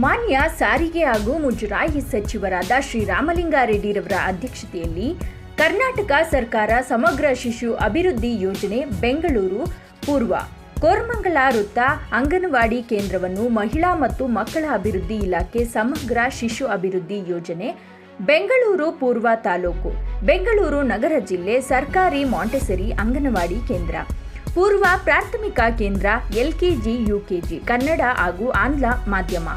ಮಾನ್ಯ ಸಾರಿಗೆ ಹಾಗೂ ಮುಜರಾಯಿ ಸಚಿವರಾದ ಶ್ರೀರಾಮಲಿಂಗಾರೆಡ್ಡಿರವರ ಅಧ್ಯಕ್ಷತೆಯಲ್ಲಿ ಕರ್ನಾಟಕ ಸರ್ಕಾರ ಸಮಗ್ರ ಶಿಶು ಅಭಿವೃದ್ಧಿ ಯೋಜನೆ ಬೆಂಗಳೂರು, ಪೂರ್ವ ಕೋರ್ಮಂಗಲ ವೃತ್ತ ಅಂಗನವಾಡಿ ಕೇಂದ್ರವನ್ನು ಮಹಿಳಾ ಮತ್ತು ಮಕ್ಕಳ ಅಭಿವೃದ್ಧಿ ಇಲಾಖೆ ಸಮಗ್ರ ಶಿಶು ಅಭಿವೃದ್ಧಿ ಯೋಜನೆ ಬೆಂಗಳೂರು, ಪೂರ್ವ ತಾಲೂಕು ಬೆಂಗಳೂರು ನಗರ ಜಿಲ್ಲೆ ಸರ್ಕಾರಿ ಮಾಂಟೆಸರಿ ಅಂಗನವಾಡಿ ಕೇಂದ್ರ ಪೂರ್ವ ಪ್ರಾಥಮಿಕ ಕೇಂದ್ರ ಎಲ್ಕೆಜಿ, ಯುಕೆಜಿ, ಕನ್ನಡ ಹಾಗೂ ಆಂಗ್ಲ ಮಾಧ್ಯಮ.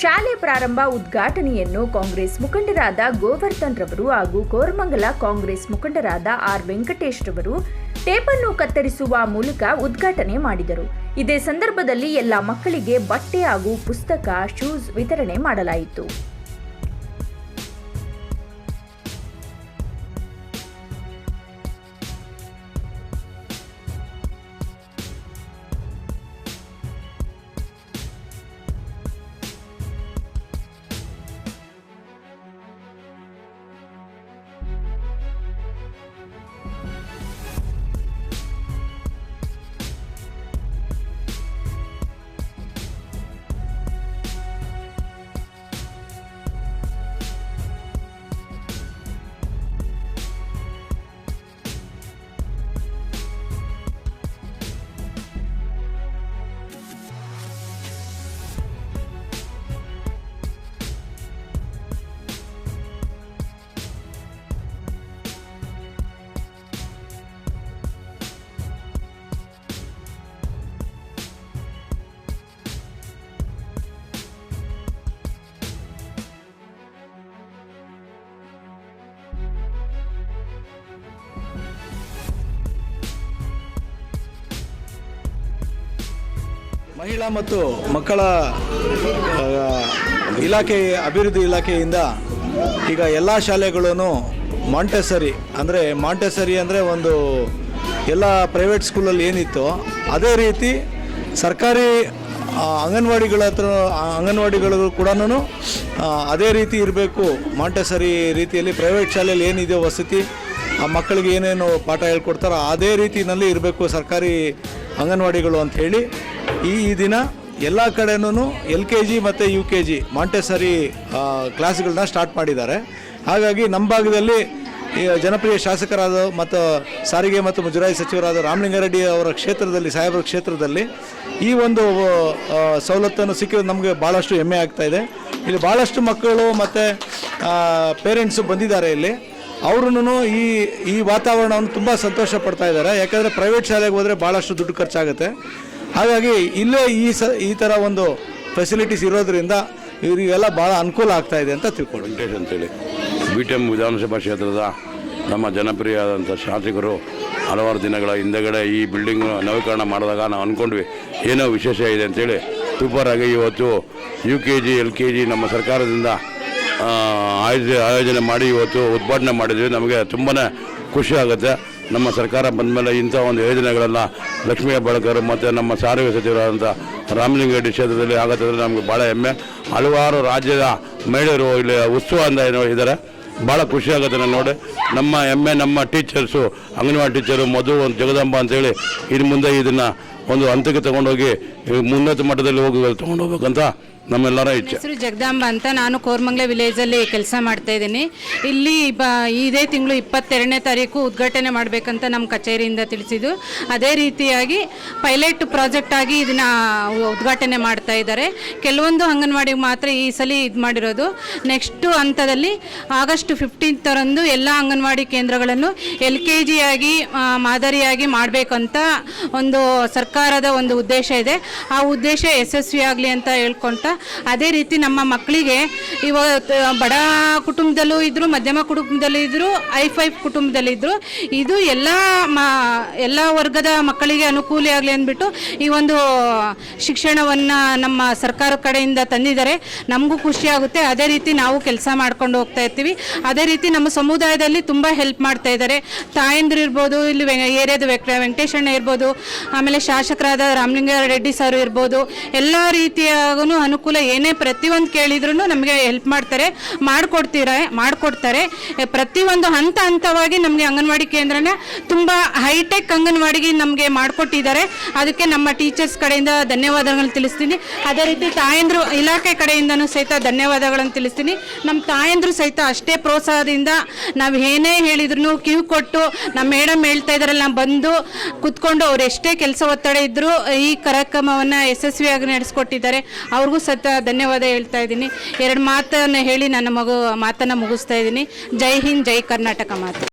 ಶಾಲೆ ಪ್ರಾರಂಭ ಉದ್ಘಾಟನೆಯನ್ನು ಕಾಂಗ್ರೆಸ್ ಮುಖಂಡರಾದ ಗೋವರ್ಧನ್ ರವರು ಹಾಗೂ ಕೋರಮಂಗಲ ಕಾಂಗ್ರೆಸ್ ಮುಖಂಡರಾದ ಆರ್ ವೆಂಕಟೇಶ್ ರವರು ಟೇಪನ್ನು ಕತ್ತರಿಸುವ ಮೂಲಕ ಉದ್ಘಾಟನೆ ಮಾಡಿದರು. ಇದೇ ಸಂದರ್ಭದಲ್ಲಿ ಎಲ್ಲ ಮಕ್ಕಳಿಗೆ ಬಟ್ಟೆ ಹಾಗೂ ಪುಸ್ತಕ, ಶೂಸ್ ವಿತರಣೆ ಮಾಡಲಾಯಿತು. ಮಹಿಳಾ ಮತ್ತು ಮಕ್ಕಳ ಇಲಾಖೆ, ಅಭಿವೃದ್ಧಿ ಇಲಾಖೆಯಿಂದ ಈಗ ಎಲ್ಲ ಶಾಲೆಗಳೂ ಮಾಂಟೆಸರಿ ಅಂದರೆ ಮಾಂಟೆಸರಿ ಅಂದರೆ ಒಂದು ಎಲ್ಲ ಪ್ರೈವೇಟ್ ಸ್ಕೂಲಲ್ಲಿ ಏನಿತ್ತು ಅದೇ ರೀತಿ ಸರ್ಕಾರಿ ಅಂಗನವಾಡಿಗಳ ಹತ್ರ ಅಂಗನವಾಡಿಗಳು ಕೂಡ ಅದೇ ರೀತಿ ಇರಬೇಕು. ಮಾಂಟೆಸರಿ ರೀತಿಯಲ್ಲಿ ಪ್ರೈವೇಟ್ ಶಾಲೆಯಲ್ಲಿ ಏನಿದೆಯೋ ವಸತಿ, ಆ ಮಕ್ಕಳಿಗೆ ಏನೇನು ಪಾಠ ಹೇಳ್ಕೊಡ್ತಾರೋ ಅದೇ ರೀತಿಯಲ್ಲಿ ಇರಬೇಕು ಸರ್ಕಾರಿ ಅಂಗನವಾಡಿಗಳು ಅಂತ ಹೇಳಿ. ಈ ದಿನ ಎಲ್ಲ ಕಡೆನೂ ಎಲ್ ಕೆ ಜಿ ಮತ್ತು ಯು ಕೆ ಜಿ ಮಾಂಟೆಸರಿ ಕ್ಲಾಸ್ಗಳನ್ನ ಸ್ಟಾರ್ಟ್ ಮಾಡಿದ್ದಾರೆ. ಹಾಗಾಗಿ ನಮ್ಮ ಭಾಗದಲ್ಲಿ ಜನಪ್ರಿಯ ಶಾಸಕರಾದ ಮತ್ತು ಸಾರಿಗೆ ಮತ್ತು ಮುಜರಾಯಿ ಸಚಿವರಾದ ರಾಮಲಿಂಗಾರೆಡ್ಡಿ ಅವರ ಕ್ಷೇತ್ರದಲ್ಲಿ, ಸಾಹೇಬರ ಕ್ಷೇತ್ರದಲ್ಲಿ ಈ ಒಂದು ಸವಲತ್ತನ್ನು ಸಿಕ್ಕಿರೋದು ನಮಗೆ ಭಾಳಷ್ಟು ಹೆಮ್ಮೆ ಆಗ್ತಾ ಇದೆ. ಇಲ್ಲಿ ಭಾಳಷ್ಟು ಮಕ್ಕಳು ಮತ್ತು ಪೇರೆಂಟ್ಸು ಬಂದಿದ್ದಾರೆ ಇಲ್ಲಿ. ಅವ್ರೂ ಈ ಈ ವಾತಾವರಣವನ್ನು ತುಂಬ ಸಂತೋಷ ಪಡ್ತಾ ಇದ್ದಾರೆ. ಯಾಕಂದರೆ ಪ್ರೈವೇಟ್ ಶಾಲೆಗೆ ಹೋದರೆ ಭಾಳಷ್ಟು ದುಡ್ಡು ಖರ್ಚಾಗುತ್ತೆ. ಹಾಗಾಗಿ ಇಲ್ಲೇ ಈ ಸ, ಈ ಥರ ಒಂದು ಫೆಸಿಲಿಟೀಸ್ ಇರೋದ್ರಿಂದ ಇವರಿಗೆಲ್ಲ ಭಾಳ ಅನುಕೂಲ ಆಗ್ತಾ ಇದೆ ಅಂತ ತಿಳ್ಕೊಳ್ಳಿ. ವೆಂಕಟೇಶ್ ಅಂತೇಳಿ. ಬಿ ಟಿ ಎಂ ವಿಧಾನಸಭಾ ಕ್ಷೇತ್ರದ ನಮ್ಮ ಜನಪ್ರಿಯವಾದಂಥ ಶಾಸಕರು ಹಲವಾರು ದಿನಗಳ ಹಿಂದೆಗಡೆ ಈ ಬಿಲ್ಡಿಂಗ್ ನವೀಕರಣ ಮಾಡಿದಾಗ ನಾವು ಅಂದ್ಕೊಂಡ್ವಿ ಏನೋ ವಿಶೇಷ ಇದೆ ಅಂತೇಳಿ. ಸೂಪರಾಗಿ ಇವತ್ತು U K G L K G ನಮ್ಮ ಸರ್ಕಾರದಿಂದ ಆಯೋಜ, ಆಯೋಜನೆ ಮಾಡಿ ಇವತ್ತು ಉದ್ಘಾಟನೆ ಮಾಡಿದ್ವಿ. ನಮಗೆ ತುಂಬಾ ಖುಷಿ ಆಗುತ್ತೆ. ನಮ್ಮ ಸರ್ಕಾರ ಬಂದಮೇಲೆ ಇಂಥ ಒಂದು ಯೋಜನೆಗಳೆಲ್ಲ ಲಕ್ಷ್ಮೀ ಹೆಬ್ಬಾಳ್ಕರ್ ಮತ್ತು ನಮ್ಮ ಸಾರಿಗೆ ಸಚಿವರಾದಂಥ ರಾಮಲಿಂಗರೆಡ್ಡಿ ಕ್ಷೇತ್ರದಲ್ಲಿ ಆಗುತ್ತೆ ಅಂದರೆ ನಮಗೆ ಭಾಳ ಹೆಮ್ಮೆ. ಹಲವಾರು ರಾಜ್ಯದ ಮಹಿಳೆಯರು ಇಲ್ಲಿ ಉತ್ಸವ ಅಂತ ಏನೋ ಇದ್ದಾರೆ. ಭಾಳ ಖುಷಿ ಆಗುತ್ತೆ ನಾನು ನೋಡಿ. ನಮ್ಮ ಹೆಮ್ಮೆ ನಮ್ಮ ಟೀಚರ್ಸು, ಅಂಗನವಾಡಿ ಟೀಚರು, ಮಧು ಒಂದು ಜಗದಂಬ ಅಂತೇಳಿ ಇನ್ನು ಮುಂದೆ ಇದನ್ನು ಒಂದು ಹಂತಕ್ಕೆ ತಗೊಂಡೋಗಿ ಮುನ್ನತ ಮಟ್ಟದಲ್ಲಿ ಹೋಗಿ ತೊಗೊಂಡೋಗ್ಬೇಕಂತ ನಮ್ಮೆಲ್ಲರ ಇಚ್ಛೆ. ಹೆಸರು ಜಗದಾಂಬ ಅಂತ ನಾನು ಕೋರ್ಮಂಗ್ಲ ವಿಲೇಜಲ್ಲಿ ಕೆಲಸ ಮಾಡ್ತಾ ಇದ್ದೀನಿ. ಇಲ್ಲಿ ಬ ಇದೇ ತಿಂಗಳು ಇಪ್ಪತ್ತೆರಡನೇ ತಾರೀಕು ಉದ್ಘಾಟನೆ ಮಾಡಬೇಕಂತ ನಮ್ಮ ಕಚೇರಿಯಿಂದ ತಿಳಿಸಿದ್ದು. ಅದೇ ರೀತಿಯಾಗಿ ಪೈಲಟ್ ಪ್ರಾಜೆಕ್ಟ್ ಆಗಿ ಇದನ್ನ ಉದ್ಘಾಟನೆ ಮಾಡ್ತಾ ಇದ್ದಾರೆ. ಕೆಲವೊಂದು ಅಂಗನವಾಡಿಗೆ ಮಾತ್ರ ಈ ಸಲ ಇದು ಮಾಡಿರೋದು. ನೆಕ್ಸ್ಟ್ ಹಂತದಲ್ಲಿ ಆಗಸ್ಟ್ ಫಿಫ್ಟೀನ್ತರಂದು ಎಲ್ಲ ಅಂಗನವಾಡಿ ಕೇಂದ್ರಗಳನ್ನು ಎಲ್ ಕೆ ಜಿಯಾಗಿ ಮಾದರಿಯಾಗಿ ಮಾಡಬೇಕಂತ ಒಂದು ಸರ್ಕಾರದ ಒಂದು ಉದ್ದೇಶ ಇದೆ. ಆ ಉದ್ದೇಶ ಯಶಸ್ವಿ ಆಗಲಿ ಅಂತ ಹೇಳ್ಕೊಂತ ಅದೇ ರೀತಿ ನಮ್ಮ ಮಕ್ಕಳಿಗೆ ಇವತ್ತು ಬಡ ಕುಟುಂಬದಲ್ಲೂ ಇದ್ದರು ಮಧ್ಯಮ ಕುಟುಂಬದಲ್ಲೂ ಇದ್ದರು ಐ ಫೈವ್ ಕುಟುಂಬದಲ್ಲಿ ಇದ್ರು. ಇದು ಎಲ್ಲ ಮ ಎಲ್ಲ ವರ್ಗದ ಮಕ್ಕಳಿಗೆ ಅನುಕೂಲ ಆಗಲಿ ಅಂದ್ಬಿಟ್ಟು ಈ ಒಂದು ಶಿಕ್ಷಣವನ್ನು ನಮ್ಮ ಸರ್ಕಾರ ಕಡೆಯಿಂದ ತಂದಿದ್ದಾರೆ. ನಮಗೂ ಖುಷಿಯಾಗುತ್ತೆ ಅದೇ ರೀತಿ ನಾವು ಕೆಲಸ ಮಾಡ್ಕೊಂಡು ಹೋಗ್ತಾ ಇರ್ತೀವಿ. ಅದೇ ರೀತಿ ನಮ್ಮ ಸಮುದಾಯದಲ್ಲಿ ತುಂಬ ಹೆಲ್ಪ್ ಮಾಡ್ತಾ ಇದ್ದಾರೆ. ತಾಯಂದಿರು ಇರ್ಬೋದು, ಇಲ್ಲಿ ಏರಿಯಾದ ವೆಂಕ ವೆಂಕಟೇಶಣ್ಣ ಇರ್ಬೋದು, ಆಮೇಲೆ ಶಾಸಕರಾದ ರಾಮಲಿಂಗ ರೆಡ್ಡಿ ಸರ್ ಇರ್ಬೋದು, ಎಲ್ಲ ರೀತಿಯಾಗೂ ಅನುಕೂಲ ಅನುಕೂಲ ಏನೇ ಪ್ರತಿಯೊಂದು ಕೇಳಿದ್ರು ನಮಗೆ ಹೆಲ್ಪ್ ಮಾಡ್ತಾರೆ, ಮಾಡಿಕೊಡ್ತೀರ, ಮಾಡಿಕೊಡ್ತಾರೆ. ಪ್ರತಿಯೊಂದು ಹಂತ ಹಂತವಾಗಿ ನಮಗೆ ಅಂಗನವಾಡಿ ಕೇಂದ್ರನ ತುಂಬ ಹೈಟೆಕ್ ಅಂಗನವಾಡಿಗೆ ನಮಗೆ ಮಾಡಿಕೊಟ್ಟಿದ್ದಾರೆ. ಅದಕ್ಕೆ ನಮ್ಮ ಟೀಚರ್ಸ್ ಕಡೆಯಿಂದ ಧನ್ಯವಾದಗಳನ್ನು ತಿಳಿಸ್ತೀನಿ. ಅದೇ ರೀತಿ ತಾಯಂದ್ರು ಇಲಾಖೆ ಕಡೆಯಿಂದನೂ ಸಹಿತ ಧನ್ಯವಾದಗಳನ್ನು ತಿಳಿಸ್ತೀನಿ. ನಮ್ಮ ತಾಯಂದ್ರು ಸಹಿತ ಅಷ್ಟೇ ಪ್ರೋತ್ಸಾಹದಿಂದ ನಾವು ಏನೇ ಹೇಳಿದ್ರು ಕಿವಿ ಕೊಟ್ಟು ನಮ್ಮ ಮೇಡಮ್ ಹೇಳ್ತಾ ಇದ್ದಾರಲ್ಲ ಬಂದು ಕುತ್ಕೊಂಡು ಅವ್ರು ಎಷ್ಟೇ ಕೆಲಸ ಒತ್ತಡ ಇದ್ದರೂ ಈ ಕಾರ್ಯಕ್ರಮವನ್ನು ಯಶಸ್ವಿಯಾಗಿ ನಡೆಸ್ಕೊಟ್ಟಿದ್ದಾರೆ. ಅವ್ರಿಗೂ ಸಹಿತ ಧನ್ಯವಾದ ಹೇಳ್ತಾ ಇದ್ದೀನಿ. ಎರಡು ಮಾತನ್ನು ಹೇಳಿ ನನ್ನ ಮಗು ಮಾತನ್ನು ಮುಗಿಸ್ತಾ ಇದ್ದೀನಿ. ಜೈ ಹಿಂದ್, ಜೈ ಕರ್ನಾಟಕ ಮಾತು.